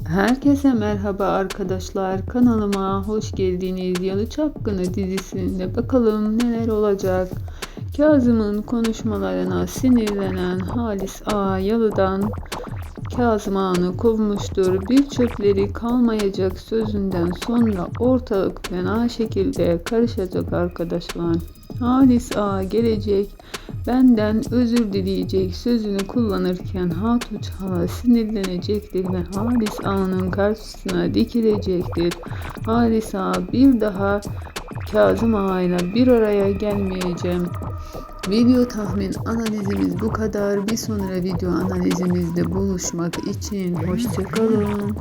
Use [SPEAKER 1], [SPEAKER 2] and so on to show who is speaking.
[SPEAKER 1] Herkese merhaba arkadaşlar. Kanalıma hoş geldiniz. Yalı Çapkını dizisinde bakalım neler olacak. Kazım'ın konuşmalarına sinirlenen Halis A. Yalı'dan Kazım Ağa'nı kovmuştur. Bir çöpleri kalmayacak sözünden sonra ortalık fena şekilde karışacak arkadaşlar. Halis Ağa gelecek, benden özür dileyecek sözünü kullanırken Hatuç Hala sinirlenecektir ve Halis Ağa'nın karşısına dikilecektir. Halis Ağa bir daha Kazım Ağa'yla bir araya gelmeyeceğim. Video tahmin analizimiz bu kadar. Bir sonraki video analizimizde buluşmak için hoşçakalın.